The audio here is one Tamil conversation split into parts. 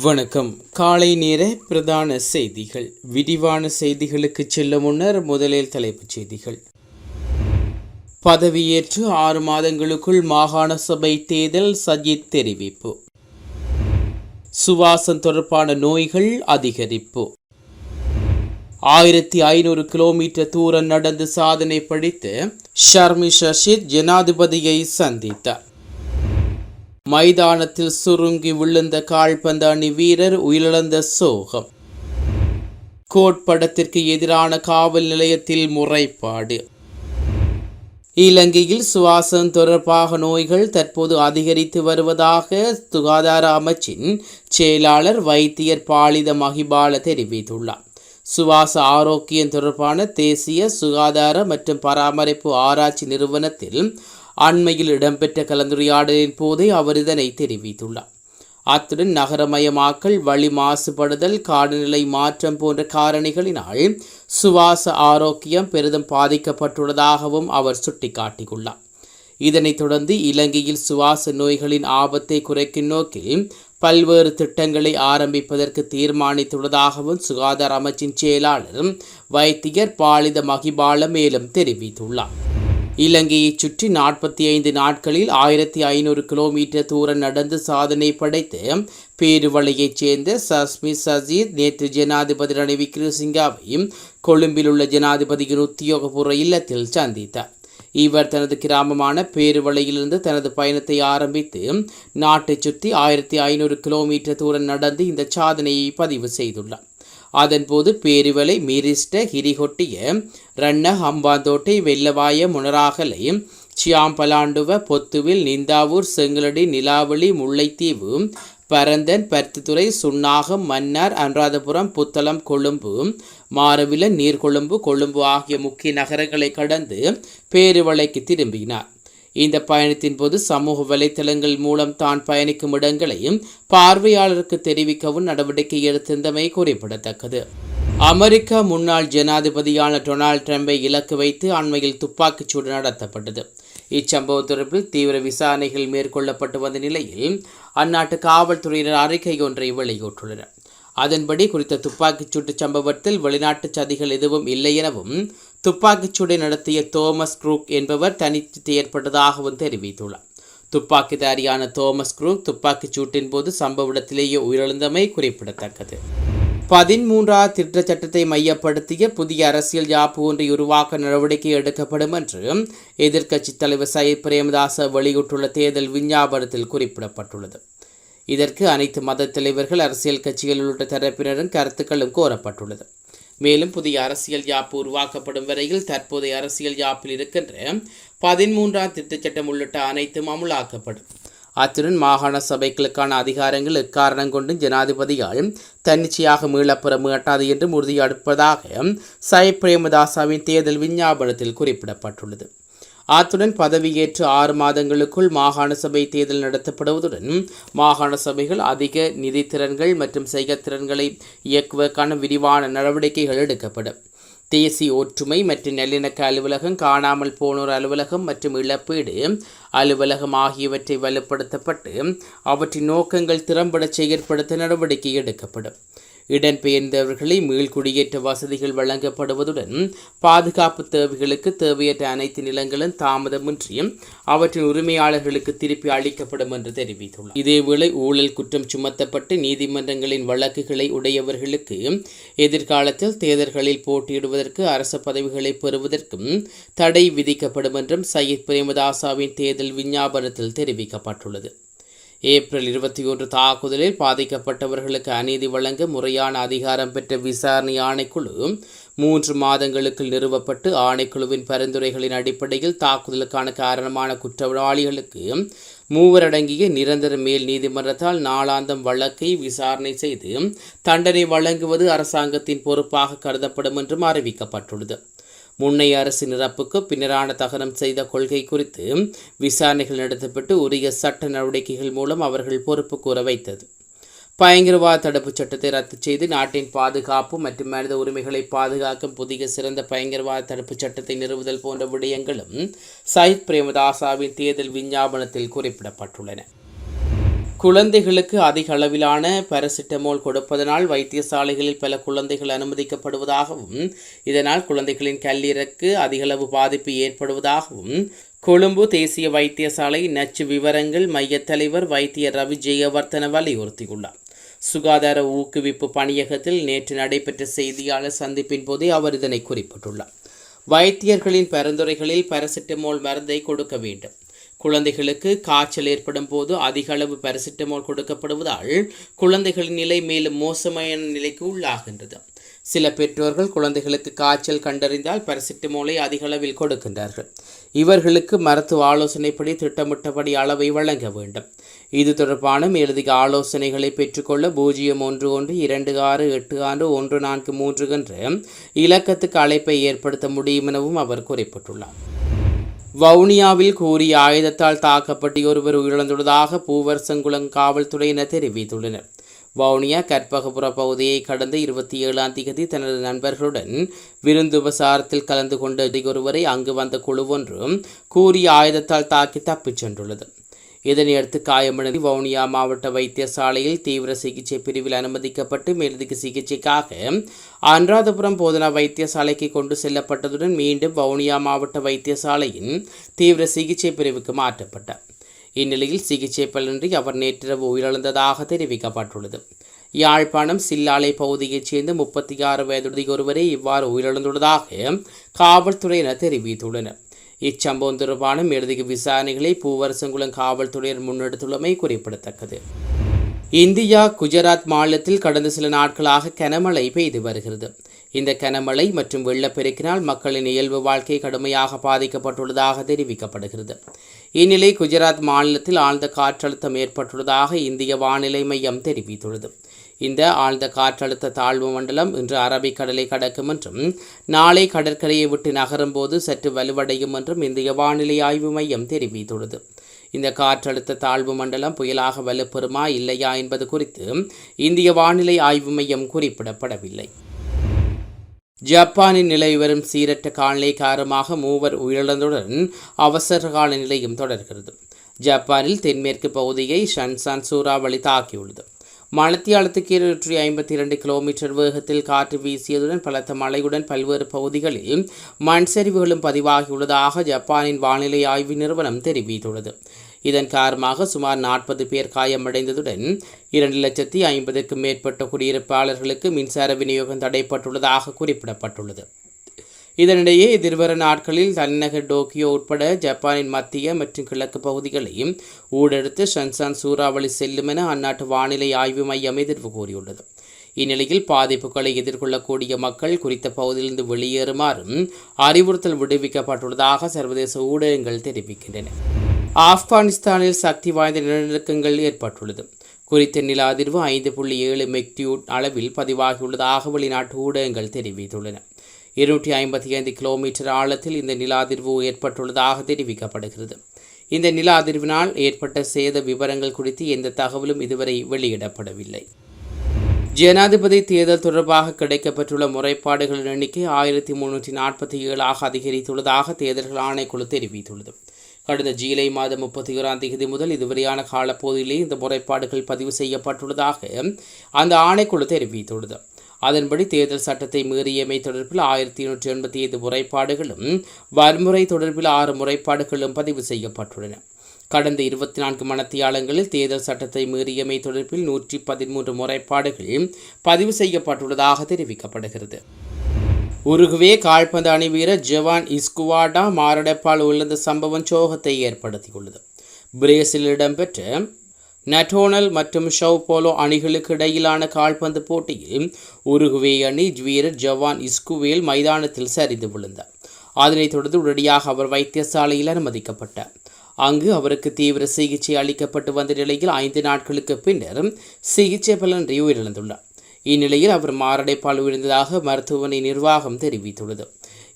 வணக்கம். காலை நேர பிரதான செய்திகள். விரிவான செய்திகளுக்கு செல்ல முன்னர் முதலில் தலைப்புச் செய்திகள். பதவியேற்று ஆறு மாதங்களுக்குள் மாகாண சபை தேர்தல் சஜித் தெரிவிப்பு. சுவாசம் தொடர்பான நோய்கள் அதிகரிப்பு. ஆயிரத்தி ஐநூறு கிலோமீட்டர் தூரம் நடந்து சாதனை படித்து ஷர்மி ஷஷித் ஜனாதிபதியை சந்தித்தார். மைதானத்தில் சுருங்கி விழுந்த கால்பந்து அணி வீரர் உயிரிழந்த சோகம். கோட் படத்திற்கு எதிரான காவல் நிலையத்தில் முறைப்பாடு. இலங்கையில் சுவாசம் தொடர்பாக நோய்கள் தற்போது அதிகரித்து வருவதாக சுகாதார அமைச்சின் செயலாளர் வைத்தியர் பாலித மகிபால தெரிவித்துள்ளார். சுவாச ஆரோக்கியம் தொடர்பான தேசிய சுகாதார மற்றும் பராமரிப்பு ஆராய்ச்சி நிறுவனத்தில் அண்மையில் இடம்பெற்ற கலந்துரையாடலின் போதே அவர் இதனை தெரிவித்துள்ளார். அத்துடன் நகரமயமாக்கல் வழி மாசுபடுதல் காலநிலை மாற்றம் போன்ற காரணிகளினால் சுவாச ஆரோக்கியம் பெரிதும் பாதிக்கப்பட்டுள்ளதாகவும் அவர் சுட்டிக்காட்டியுள்ளார். இதனைத் தொடர்ந்து இலங்கையில் சுவாச நோய்களின் ஆபத்தை குறைக்கும் நோக்கில் பல்வேறு திட்டங்களை ஆரம்பிப்பதற்கு தீர்மானித்துள்ளதாகவும் சுகாதார அமைச்சின் செயலாளர் வைத்தியர் பாலித மகிபால மேலும் தெரிவித்துள்ளார். இலங்கையைச் சுற்றி நாற்பத்தி ஐந்து நாட்களில் ஆயிரத்தி ஐநூறு கிலோமீட்டர் தூரம் நடந்து சாதனை படைத்து பேருவளையைச் சேர்ந்த சஸ்மி சஜீத் நேற்று ஜனாதிபதி ரணி விக்ரமசிங்காவையும் கொழும்பில் உள்ள ஜனாதிபதியின் உத்தியோகபூர்வ இல்லத்தில் சந்தித்தார். இவர் தனது கிராமமான பேருவளையிலிருந்து தனது பயணத்தை ஆரம்பித்து நாட்டைச் சுற்றி ஆயிரத்தி ஐநூறு கிலோமீட்டர் தூரம் நடந்து இந்த சாதனையை பதிவு செய்துள்ளார். அதன்போது பேருவலை மீரிஸ்ட ஹிரிகொட்டிய ரண்ண ஹம்பாந்தோட்டை வெள்ளவாய முனராகலை சியாம்பலாண்டுவ பொத்துவில் நிந்தாவூர் செங்கலடி நிலாவளி முல்லைத்தீவு பரந்தன் பருத்தித்துறை சுன்னாகம் மன்னார் அனுராதபுரம் புத்தளம் கொழும்பு மாரவில நீர்கொழும்பு கொழும்பு ஆகிய முக்கிய நகரங்களை கடந்து பேருவளைக்கு திரும்பினார். இந்த பயணத்தின் போது சமூக வலைத்தளங்கள் மூலம் தான் பயணிக்கும் இடங்களையும் பார்வையாளருக்கு தெரிவிக்கவும் நடவடிக்கை எடுத்திருந்தமை குறிப்பிடத்தக்கது. அமெரிக்க முன்னாள் ஜனாதிபதியான டொனால்ட் ட்ரம்பை இலக்கு வைத்து அண்மையில் துப்பாக்கிச்சூடு நடத்தப்பட்டது. இச்சம்பவம் தொடர்பில் தீவிர விசாரணைகள் மேற்கொள்ளப்பட்டு வந்த நிலையில் அந்நாட்டு காவல்துறையினர் அறிக்கை ஒன்றை வெளியிட்டுள்ளனர். அதன்படி குறித்த துப்பாக்கிச் சூட்டு சம்பவத்தில் வெளிநாட்டு சதிகள் எதுவும் இல்லை எனவும் துப்பாக்கிச்சூடை நடத்திய தோமஸ் குரூக் என்பவர் தனித்து ஏற்பட்டதாகவும் தெரிவித்துள்ளார். துப்பாக்கிதாரியான தோமஸ் குரூக் துப்பாக்கிச்சூட்டின் போது சம்பவ இடத்திலேயே உயிரிழந்தமை குறிப்பிடத்தக்கது. பதிமூன்றாவது திருத்த சட்டத்தை மையப்படுத்திய புதிய அரசியல் யாப்பு ஒன்றை உருவாக்க நடவடிக்கை எடுக்கப்படும் என்று எதிர்க்கட்சித் தலைவர் சயித் பிரேமதாச வெளியிட்டுள்ள தேர்தல் விஞ்ஞாபனத்தில் குறிப்பிடப்பட்டுள்ளது. இதற்கு அனைத்து மத தலைவர்கள் அரசியல் கட்சிகள் உள்ளிட்ட தரப்பினரும் கருத்துக்களும் கோரப்பட்டுள்ளது. மேலும் புதிய அரசியல் யாப்பு உருவாக்கப்படும் வரையில் தற்போதைய அரசியல் யாப்பில் இருக்கின்ற பதிமூன்றாம் திட்டச்சட்டம் உள்ளிட்ட அனைத்தும் அமுலாக்கப்படும். அத்துடன் மாகாண சபைகளுக்கான அதிகாரங்கள் எக்காரணம் கொண்டும் ஜனாதிபதியால் தன்னிச்சையாக மீளப்பெற மீட்டாது என்றும் உறுதியளிப்பதாக சை பிரேமதாசாவின் தேர்தல் விஞ்ஞாபனத்தில் குறிப்பிடப்பட்டுள்ளது. அத்துடன் பதவியேற்று ஆறு மாதங்களுக்குள் மாகாண சபை தேர்தல் நடத்தப்படுவதுடன் மாகாண சபைகள் அதிக நிதித்திறன்கள் மற்றும் செயற்திறன்களை இயக்குவதற்கான விரிவான நடவடிக்கைகள் எடுக்கப்படும். தேசிய ஒற்றுமை மற்றும் நல்லிணக்க அலுவலகம் காணாமல் போனோர் அலுவலகம் மற்றும் இழப்பீடு அலுவலகம் ஆகியவற்றை வலுப்படுத்தப்பட்டு அவற்றின் நோக்கங்கள் திறம்பட செயற்படுத்த நடவடிக்கை எடுக்கப்படும். இடம்பெயர்ந்தவர்களை மீள்குடியேற்ற வசதிகள் வழங்கப்படுவதுடன் பாதுகாப்பு தேவைகளுக்கு தேவையற்ற அனைத்து நிலங்களும் தாமதமின்றி அவற்றின் உரிமையாளர்களுக்கு திருப்பி அளிக்கப்படும் என்று தெரிவித்துள்ளார். இதேவேளை ஊழல் குற்றம் சுமத்தப்பட்டு நீதிமன்றங்களின் வழக்குகளை உடையவர்களுக்கு எதிர்காலத்தில் தேர்தல்களில் போட்டியிடுவதற்கு அரசு பதவிகளை பெறுவதற்கும் தடை விதிக்கப்படும் என்றும் சையத் பிரேமதாசாவின் தேர்தல் விஞ்ஞாபனத்தில் தெரிவிக்கப்பட்டுள்ளது. ஏப்ரல் இருபத்தி ஒன்று தாக்குதலில் பாதிக்கப்பட்டவர்களுக்கு அநீதி வழங்க முறையான அதிகாரம் பெற்ற விசாரணை ஆணைக்குழு மூன்று மாதங்களுக்கு நிறுவப்பட்டு ஆணைக்குழுவின் பரிந்துரைகளின் அடிப்படையில் தாக்குதலுக்கான காரணமான குற்றவாளிகளுக்கு மூவரடங்கிய நிரந்தர மேல் நீதிமன்றத்தால் நாளாந்தம் வழக்கை விசாரணை செய்து தண்டனை வழங்குவது அரசாங்கத்தின் பொறுப்பாக கருதப்படும் என்றும் அறிவிக்கப்பட்டுள்ளது. முன்னைய அரசின் இறப்புக்கு பின்னரான தகனம் செய்த கொள்கை குறித்து விசாரணைகள் நடத்தப்பட்டு உரிய சட்ட நடவடிக்கைகள் மூலம் அவர்கள் பொறுப்பு கூற வைத்தது. பயங்கரவாத தடுப்புச் சட்டத்தை ரத்து செய்து நாட்டின் பாதுகாப்பு மற்றும் மனித உரிமைகளை பாதுகாக்கும் புதிய சிறந்த பயங்கரவாத தடுப்புச் சட்டத்தை நிறுவுதல் போன்ற விடயங்களும் சயித் பிரேமதாசாவின் தேர்தல் விஞ்ஞாபனத்தில் குறிப்பிடப்பட்டுள்ளன. குழந்தைகளுக்கு அதிக அளவிலான பாராசிட்டமோல் கொடுப்பதனால் வைத்தியசாலைகளில் பல குழந்தைகள் அனுமதிக்கப்படுவதாகவும் இதனால் குழந்தைகளின் கல்லீரலுக்கு அதிகளவு பாதிப்பு ஏற்படுவதாகவும் கொழும்பு தேசிய வைத்தியசாலை நச்சு விவரங்கள் மையத் தலைவர் வைத்தியர் ரவி ஜெயவர்தன வலியுறுத்தியுள்ளார். சுகாதார ஊக்குவிப்பு பணியகத்தில் நேற்று நடைபெற்ற செய்தியாளர் சந்திப்பின் போதே அவர் இதனை குறிப்பிட்டுள்ளார். வைத்தியர்களின் பரிந்துரைகளில் பாராசிட்டமோல் மருந்தை கொடுக்க வேண்டும். குழந்தைகளுக்கு காய்ச்சல் ஏற்படும் போது அதிக அளவு பாராசிட்டமோல் கொடுக்கப்படுவதால் குழந்தைகளின் நிலை மேலும் மோசமான நிலைக்கு உள்ளாகின்றது. சில பெற்றோர்கள் குழந்தைகளுக்கு காய்ச்சல் கண்டறிந்தால் பாராசிட்டமோலை அதிக அளவில் கொடுக்கின்றார்கள். இவர்களுக்கு மருத்துவ ஆலோசனைப்படி திட்டமிட்டபடி அளவை வழங்க வேண்டும். இது தொடர்பான மேலதிக ஆலோசனைகளை பெற்றுக்கொள்ள பூஜ்ஜியம் ஒன்று ஒன்று இரண்டு ஆறு எட்டு ஆறு ஒன்று நான்கு மூன்று என்ற இலக்கத்துக்கு அழைப்பை ஏற்படுத்த முடியும் எனவும் அவர் குறிப்பிட்டுள்ளார். வவுனியாவில் கூறிய ஆயுதத்தால் தாக்கப்பட்டு ஒருவர் உயிரிழந்துள்ளதாக பூவரசங்குளம் காவல்துறையினர் தெரிவித்துள்ளனர். வவுனியா கற்பகபுர பகுதியை கடந்த இருபத்தி ஏழாம் தேதி தனது நண்பர்களுடன் விருந்து உபசாரத்தில் கலந்து கொண்ட ஒருவரை அங்கு வந்த குழு ஒன்று கூறிய ஆயுதத்தால் தாக்கி தப்பிச் சென்றுள்ளது. இதனையடுத்து காயமடைந்து வவுனியா மாவட்ட வைத்தியசாலையில் தீவிர சிகிச்சை பிரிவில் அனுமதிக்கப்பட்டு மேலதிக சிகிச்சைக்காக அனுராதபுரம் போதனா வைத்தியசாலைக்கு கொண்டு செல்லப்பட்டதுடன் மீண்டும் வவுனியா மாவட்ட வைத்தியசாலையின் தீவிர சிகிச்சை பிரிவுக்கு மாற்றப்பட்டார் இந்நிலையில் சிகிச்சை பலனின்றி அவர் நேற்றிரவு உயிரிழந்ததாக தெரிவிக்கப்பட்டுள்ளது. யாழ்ப்பாணம் சில்லாலை பகுதியைச் சேர்ந்த முப்பத்தி ஆறு வயதுடைய ஒருவரே இவ்வாறு உயிரிழந்துள்ளதாக காவல்துறையினர் தெரிவித்துள்ளனர். இச்சம்பவம் தொடர்பான மேலதிக விசாரணைகளை பூவரசங்குளம் காவல்துறையினர் முன்னெடுத்துள்ளமை குறிப்பிடத்தக்கது. இந்தியா குஜராத் மாநிலத்தில் கடந்த சில நாட்களாக கனமழை பெய்து வருகிறது. இந்த கனமழை மற்றும் வெள்ளப்பெருக்கினால் மக்களின் இயல்பு வாழ்க்கை கடுமையாக பாதிக்கப்பட்டுள்ளதாக தெரிவிக்கப்படுகிறது. இந்நிலை குஜராத் மாநிலத்தில் ஆழ்ந்த காற்றழுத்தம் ஏற்பட்டுள்ளதாக இந்திய வானிலை மையம் தெரிவித்துள்ளது. இந்த ஆழ்ந்த காற்றழுத்த தாழ்வு மண்டலம் இன்று அரபிக்கடலை கடக்கும் என்றும் நாளை கடற்கரையை விட்டு நகரும் போது சற்று வலுவடையும் என்றும் இந்திய வானிலை ஆய்வு மையம் தெரிவித்துள்ளது. இந்த காற்றழுத்த தாழ்வு மண்டலம் புயலாக வலுப்பெறுமா இல்லையா என்பது குறித்து இந்திய வானிலை ஆய்வு மையம் குறிப்பிடப்படவில்லை. ஜப்பானின் நிலவி வரும் சீரற்ற காலநிலை காரணமாக மூவர் உயிரிழந்துடன் அவசர கால நிலையும் தொடர்கிறது. ஜப்பானில் தென்மேற்கு பகுதியை ஷன்சான் சூறாவளி தாக்கியுள்ளது. மணத்தியாலத்துக்கு இருநூற்றி ஐம்பத்தி இரண்டு கிலோமீட்டர் வேகத்தில் காற்று வீசியதுடன் பலத்த மழையுடன் பல்வேறு பகுதிகளில் மண் சரிவுகளும் பதிவாகியுள்ளதாக ஜப்பானின் வானிலை ஆய்வு நிறுவனம் தெரிவித்துள்ளது. இதன் காரணமாக சுமார் நாற்பது பேர் காயமடைந்ததுடன் இரண்டு லட்சத்தி ஐம்பதுக்கும் மேற்பட்ட குடியிருப்பாளர்களுக்கு மின்சார விநியோகம் தடைப்பட்டுள்ளதாக குறிப்பிடப்பட்டுள்ளது. இதனிடையே எதிர்வர நாட்களில் தலைநகர் டோக்கியோ உட்பட ஜப்பானின் மத்திய மற்றும் கிழக்கு பகுதிகளையும் ஊடெடுத்து ஷன்சான் சூறாவளி செல்லும் என அந்நாட்டு வானிலை ஆய்வு மையம் எதிர்வு கூறியுள்ளது. இந்நிலையில் பாதிப்புகளை எதிர்கொள்ளக்கூடிய மக்கள் குறித்த பகுதியிலிருந்து வெளியேறுமாறும் அறிவுறுத்தல் விடுவிக்கப்பட்டுள்ளதாக சர்வதேச ஊடகங்கள் தெரிவிக்கின்றன. ஆப்கானிஸ்தானில் சக்தி வாய்ந்த நிலநடுக்கங்கள் ஏற்பட்டுள்ளது. குறித்த நில அதிர்வு ஐந்து புள்ளி ஏழு மெக்டியூட் அளவில் பதிவாகியுள்ளதாக வெளிநாட்டு ஊடகங்கள் தெரிவித்துள்ளன. இருநூற்றி ஐம்பத்தி ஐந்து கிலோமீட்டர் ஆழத்தில் இந்த நிலாதிர்வு ஏற்பட்டுள்ளதாக தெரிவிக்கப்படுகிறது. இந்த நில அதிர்வினால் ஏற்பட்ட சேத விவரங்கள் குறித்து எந்த தகவலும் இதுவரை வெளியிடப்படவில்லை. ஜனாதிபதி தேர்தல் தொடர்பாக கிடைக்கப்பட்டுள்ள முறைப்பாடுகளின் எண்ணிக்கை ஆயிரத்தி முன்னூற்றி நாற்பத்தி ஏழாக அதிகரித்துள்ளதாக தேர்தல்கள் ஆணைக்குழு தெரிவித்துள்ளது. கடந்த ஜூலை மாதம் முப்பத்தி ஓராம் தேதி முதல் இதுவரையான காலப்போதிலே இந்த முறைப்பாடுகள் பதிவு செய்யப்பட்டுள்ளதாக அந்த ஆணைக்குழு தெரிவித்துள்ளது. அதன்படி தேர்தல் சட்டத்தை மீறியமை தொடர்பில் ஆயிரத்தி எண்ணூற்றி எண்பத்தி ஐந்து முறைப்பாடுகளும் வன்முறை தொடர்பில் ஆறு முறைப்பாடுகளும் பதிவு செய்யப்பட்டுள்ளன. கடந்த இருபத்தி நான்கு மணத்தியாளங்களில் தேர்தல் சட்டத்தை மீறியமை தொடர்பில் நூற்றி பதிமூன்று முறைப்பாடுகள் பதிவு செய்யப்பட்டுள்ளதாக தெரிவிக்கப்படுகிறது. உருகுவே கால்பந்து அணி வீரர் ஜவான் இஸ்குவாடா மாரடைப்பால் உள்ள சம்பவம் சோகத்தை ஏற்படுத்தியுள்ளது. பிரேசிலில் இடம்பெற்ற நட்டோனல் மற்றும் ஷவ் போலோ அணிகளுக்கு இடையிலான கால்பந்து போட்டியில் உருகுவே அணி வீரர் ஜவான் இஸ்குவேல் மைதானத்தில் சரிந்து விழுந்தார். அதனைத் தொடர்ந்து உடனடியாக அவர் வைத்தியசாலையில் அனுமதிக்கப்பட்டார். அங்கு அவருக்கு தீவிர சிகிச்சை அளிக்கப்பட்டு வந்த நிலையில் ஐந்து நாட்களுக்கு பின்னர் சிகிச்சை பலனின்றி உயிரிழந்துள்ளார். இந்நிலையில் அவர் மாரடைப்பால் விழுந்ததாக மருத்துவமனை நிர்வாகம் தெரிவித்துள்ளது.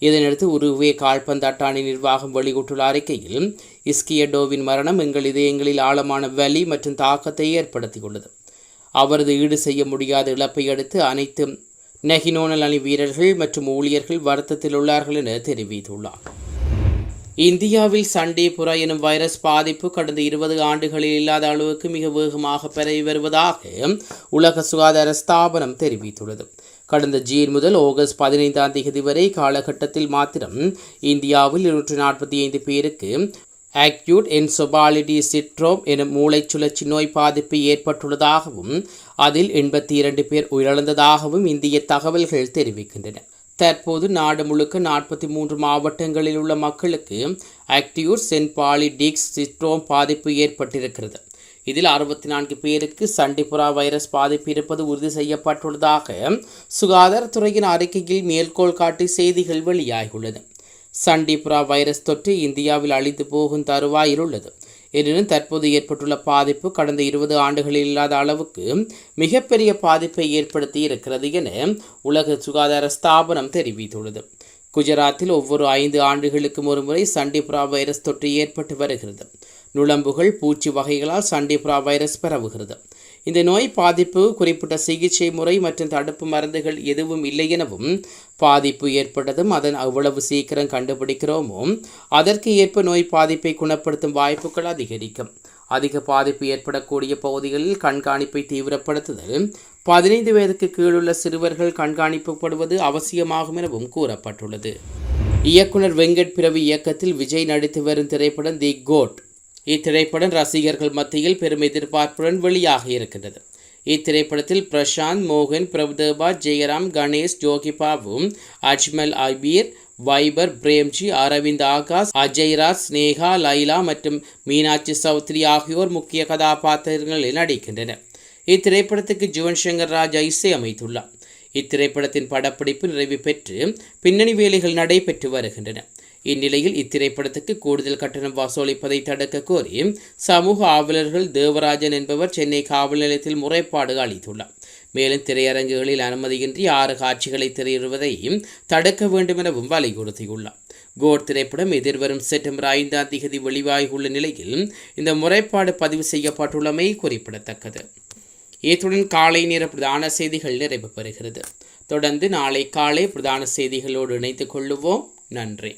இதனையடுத்து உருவே கால்பந்து அட்டாணி நிர்வாகம் வெளியிட்டுள்ள அறிக்கையில் இஸ்கியடோவின் மரணம் எங்கள் இதயங்களில் ஆழமான வலி மற்றும் தாக்கத்தை ஏற்படுத்தியுள்ளது. அவரது ஈடு செய்ய முடியாத இழப்பை அடுத்து அனைத்து நெகினோனல் அணி வீரர்கள் மற்றும் ஊழியர்கள் வருத்தத்தில் உள்ளார்கள் என தெரிவித்துள்ளார். இந்தியாவில் சண்டே புறா எனும் வைரஸ் பாதிப்பு கடந்த இருபது ஆண்டுகளில் இல்லாத அளவுக்கு மிக வேகமாக பரவி வருவதாக உலக சுகாதார ஸ்தாபனம் தெரிவித்துள்ளது. கடந்த ஜீன் முதல் ஆகஸ்ட் பதினைந்தாம் தேதி வரை காலகட்டத்தில் மாத்திரம் இந்தியாவில் இருநூற்றி நாற்பத்தி ஐந்து பேருக்கு ஆக்யூட் என்சொபாலிடி சிட்ரோம் எனும் மூளைச் சுழற்சி நோய் பாதிப்பு ஏற்பட்டுள்ளதாகவும் அதில் எண்பத்தி இரண்டு பேர் உயிரிழந்ததாகவும் இந்திய தகவல்கள் தெரிவிக்கின்றன. தற்போது நாடு முழுக்க நாற்பத்தி மூன்று மாவட்டங்களில் உள்ள மக்களுக்கு ஆக்டியூர் சென்பாலிடிக்ஸ் சிட்ரோம் பாதிப்பு ஏற்பட்டிருக்கிறது. இதில் அறுபத்தி நான்கு பேருக்கு சண்டிபுரா வைரஸ் பாதிப்பு இருப்பது உறுதி செய்யப்பட்டுள்ளதாக சுகாதாரத்துறையின் அறிக்கையில் மேற்கோள் காட்டி செய்திகள் வெளியாகியுள்ளது. சண்டிபுரா வைரஸ் தொற்று இந்தியாவில் அழிந்து போகும் தருவாயில் உள்ளது எனினும் தற்போது ஏற்பட்டுள்ள பாதிப்பு கடந்த இருபது ஆண்டுகளில் இல்லாத அளவுக்கு மிகப்பெரிய பாதிப்பை ஏற்படுத்தி இருக்கிறது என உலக சுகாதார ஸ்தாபனம் தெரிவித்துள்ளது. குஜராத்தில் ஒவ்வொரு ஐந்து ஆண்டுகளுக்கும் ஒருமுறை சண்டிபுரா வைரஸ் தொற்று ஏற்பட்டு வருகிறது. நுழம்புகள் பூச்சி வகைகளால் சண்டிபுரா வைரஸ் பரவுகிறது. இந்த நோய் பாதிப்பு குறிப்பிட்ட சிகிச்சை முறை மற்றும் தடுப்பு மருந்துகள் எதுவும் இல்லை எனவும் பாதிப்பு ஏற்பட்டதும் அதன் அவ்வளவு சீக்கிரம் கண்டுபிடிக்கிறோமோ அதற்கு ஏற்ப நோய் பாதிப்பை குணப்படுத்தும் வாய்ப்புகள் அதிகரிக்கும். அதிக பாதிப்பு ஏற்படக்கூடிய பகுதிகளில் கண்காணிப்பை தீவிரப்படுத்துதல் பதினைந்து வயதுக்கு கீழுள்ள சிறுவர்கள் கண்காணிப்புப்படுவது அவசியமாகும் எனவும் கூறப்பட்டுள்ளது. இயக்குனர் வெங்கட் பிரவி இயக்கத்தில் விஜய் நடித்து வரும் திரைப்படம் தி கோட். இத்திரைப்படம் ரசிகர்கள் மத்தியில் பெரும் எதிர்பார்ப்புடன் வெளியாக இருக்கின்றது. இத்திரைப்படத்தில் பிரசாந்த் மோகன் பிரபுதேவா ஜெயராம் கணேஷ் ஜோகி பாபு அஜ்மல் அபீர் வைபர் பிரேம்ஜி அரவிந்த் ஆகாஷ் அஜய்ராஜ் ஸ்னேகா லைலா மற்றும் மீனாட்சி சௌத்ரி ஆகியோர் முக்கிய கதாபாத்திரங்களில் நடிக்கின்றனர். இத்திரைப்படத்துக்கு ஜுவன் சங்கர் ராஜா இசை அமைத்துள்ளார். இத்திரைப்படத்தின் படப்பிடிப்பு நிறைவு பெற்று பின்னணி வேலைகள் நடைபெற்று வருகின்றன. இந்நிலையில் இத்திரைப்படத்துக்கு கூடுதல் கட்டணம் வசூலிப்பதை தடுக்க கோரி சமூக ஆவலர்கள் தேவராஜன் என்பவர் சென்னை காவல் நிலையத்தில் முறைப்பாடு அளித்துள்ளார். மேலும் திரையரங்குகளில் அனுமதியின்றி ஆறு காட்சிகளை திரையிடுவதையும் தடுக்க வேண்டும் எனவும் வலியுறுத்தியுள்ளார். கோட் திரைப்படம் எதிர்வரும் செப்டம்பர் ஐந்தாம் தேதி வெளிவாகியுள்ள நிலையில் இந்த முறைப்பாடு பதிவு செய்யப்பட்டுள்ளமை குறிப்பிடத்தக்கது. இத்துடன் காலை நேர பிரதான செய்திகள் நிறைவு பெறுகிறது. தொடர்ந்து நாளை காலை பிரதான செய்திகளோடு இணைத்துக் கொள்ளுவோம். நன்றி.